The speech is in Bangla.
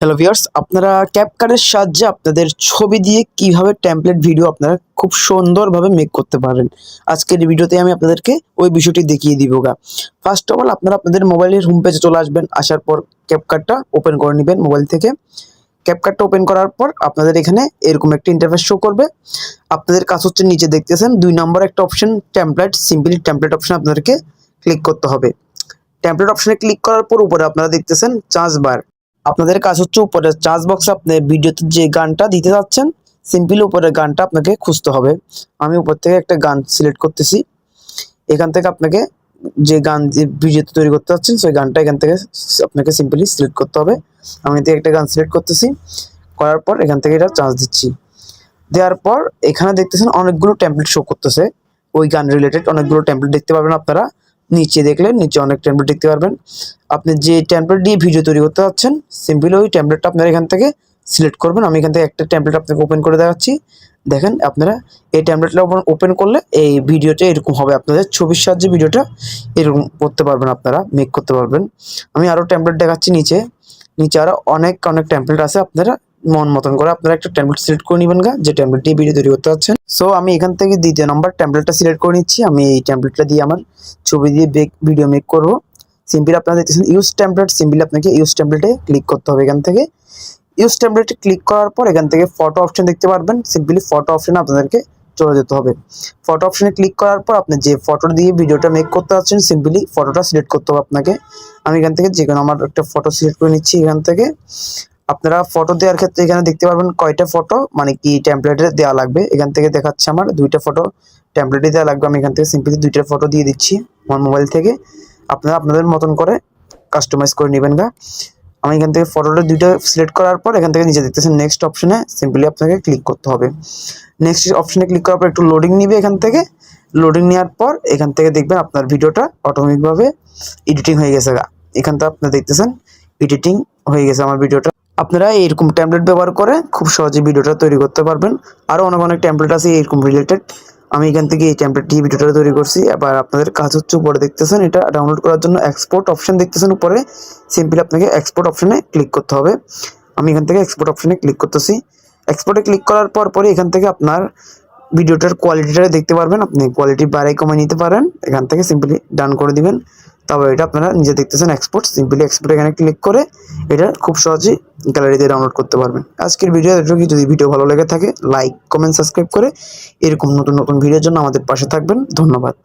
হ্যালো ভিউয়ার্স আপনারা ক্যাপকার্ডের সাহায্যে আপনাদের ছবি দিয়ে কীভাবে টেমপ্লেট ভিডিও আপনারা খুব সুন্দরভাবে মেক করতে পারেন। আজকের ভিডিওতে আমি আপনাদেরকে ওই বিষয়টি দেখিয়ে দিব গা। ফার্স্ট অফ অল আপনারা আপনাদের মোবাইলের হোম পেজে চলে আসবেন, আসার পর ক্যাপকার্ডটা ওপেন করে নেবেন মোবাইল থেকে। ক্যাপকার্ডটা ওপেন করার পর আপনাদের এখানে এরকম একটা ইন্টারফেস শো করবে। আপনাদের কাজ হচ্ছে নিচে দেখতেছেন, দুই নম্বর একটা option template simply template option আপনাদেরকে ক্লিক করতে হবে। টেমপ্লেট অপশনে ক্লিক করার পর উপরে আপনারা দেখতেছেন চার্জ বার আপনাদের কাজ হচ্ছে উপরে চার্জ বক্সে আপনি ভিডিওতে যে গানটা দিতে যাচ্ছেন সিম্পলি উপরের গানটা আপনাকে খুঁজতে হবে। আমি উপর থেকে একটা গান সিলেক্ট করতেছি। এখান থেকে আপনাকে যে গান যে ভিডিওতে তৈরি করতে যাচ্ছেন, সেই গানটা এখান থেকে আপনাকে সিম্পলি সিলেক্ট করতে হবে। আমি এতে একটা গান সিলেক্ট করতেছি। করার পর এখান থেকে এটা চার্জ দিচ্ছি। দেওয়ার পর এখানে দেখতেছেন অনেকগুলো টেমপ্লেট শো করতেছে। ওই গান রিলেটেড অনেকগুলো টেমপ্লেট দেখতে পাবেন আপনারা। নিচে দেখলে নিচে অনেক টেমপ্লেট দেখতে পারবেন। আপনি যে টেমপ্লেট দিয়ে ভিডিও তৈরি করতে যাচ্ছেন সিম্পলি ওই টেমপ্লেটটা আপনারা এখান থেকে সিলেক্ট করবেন। আমি এখান থেকে একটা টেমপ্লেট আপনাকে ওপেন করে দেখাচ্ছি। দেখেন আপনারা এই টেমপ্লেটটা ওপেন করলে এই ভিডিওটা এরকম হবে। আপনাদের ছবির সাহায্যে ভিডিওটা এরকম করতে পারবেন আপনারা মেক করতে পারবেন। আমি আরও টেমপ্লেট দেখাচ্ছি নিচে। নিচে আরও অনেক অনেক টেমপ্লেট আছে। আপনারা মন মতন করে আপনারা একটা টেমপ্লেট সিলেক্ট করে নেবেন গা, যে টেমপ্লেট দিয়ে ভিডিও তৈরি করতে যাচ্ছেন। সো আমি এখান থেকে দ্বিতীয় নম্বর টেমপ্লেটটা সিলেক্ট করে নিচ্ছি। আমি এই টেমপ্লেটটা দিয়ে আমার ছবি দিয়ে ভিডিও মেক করব। সিম্পলি আপনারা দেখতেছেন ইউজ টেমপ্লেট সিম্পলি আপনাকে ইউজ টেমপ্লেটে ক্লিক করতে হবে এখান থেকে। ইউজ টেমপ্লেটে ক্লিক করার পর এখান থেকে ফটো অপশন দেখতে পারবেন। সিম্পলি ফটো অপশনে আপনাদেরকে চলে যেতে হবে। ফটো অপশনে ক্লিক করার পর আপনি যে ফটো দিয়ে ভিডিওটা মেক করতে যাচ্ছেন সিম্পলি ফটোটা সিলেক্ট করতে হবে আপনাকে। আমি এখান থেকে যে কোনো আমার একটা ফটো সিলেক্ট করে নিচ্ছি এখান থেকে। আপনারা ফটো দেওয়ার ক্ষেত্রে এখানে দেখতে পারবেন কয়টা ফটো মানে কি টেমপ্লেটে দেওয়া লাগবে। এখান থেকে দেখাচ্ছে আমার দুইটা ফটো টেমপ্লেটে দেওয়া লাগবে। আমি এখান থেকে সিম্পলি দুইটা ফটো দিয়ে দিচ্ছি আমার মোবাইল থেকে। আপনারা আপনাদের মতন করে কাস্টমাইজ করে নেবেন গা। আমি এখান থেকে ফটোটা দুইটা সিলেক্ট করার পর এখান থেকে নিচে দেখতেছেন নেক্সট অপশনে সিম্পলি আপনাকে ক্লিক করতে হবে। নেক্সট অপশনে ক্লিক করার পর একটু লোডিং নিবে এখান থেকে। লোডিং নেওয়ার পর এখান থেকে দেখবেন আপনার ভিডিওটা অটোমেটিকভাবে এডিটিং হয়ে গেছে এখান থেকে আপনি দেখতেছেন এডিটিং হয়ে গেছে আমার ভিডিওটা। আপনারা এরকম ট্যাবলেট ব্যবহার করে খুব সহজে ভিডিওটা তৈরি করতে পারবেন। আরও অনেক অনেক ট্যাবলেট আছে এরকম রিলেটেড আমি এখান থেকে এই টেমপ্লেট দিয়ে ভিডিওটা তৈরি করছি। এবার আপনাদের কাজ হচ্ছে উপরে দেখতেছেন, এটা ডাউনলোড করার জন্য এক্সপোর্ট অপশান দেখতেছেন উপরে। সিম্পলি আপনাকে এক্সপোর্ট অপশানে ক্লিক করতে হবে। আমি এখান থেকে এক্সপোর্ট অপশানে ক্লিক করতেছি। এক্সপোর্টে ক্লিক করার পর পরে এখান থেকে আপনার ভিডিওটার কোয়ালিটিটা দেখতে পারবেন। আপনি কোয়ালিটি বাড়াই কমে নিতে পারেন। এখান থেকে সিম্পলি ডান করে দিবেন। তবে এটা আপনারা নিজে দেখতেছেন এক্সপোর্ট সিম্পলি এক্সপোর্ট এখানে ক্লিক করে এটা খুব সহজেই গ্যালারিতে ডাউনলোড করতে পারবেন। আজকের ভিডিও এটুকু যদি ভিডিও ভালো লেগে থাকে লাইক কমেন্ট সাবস্ক্রাইব করে এরকম নতুন নতুন ভিডিওর জন্য আমাদের পাশে থাকবেন। ধন্যবাদ।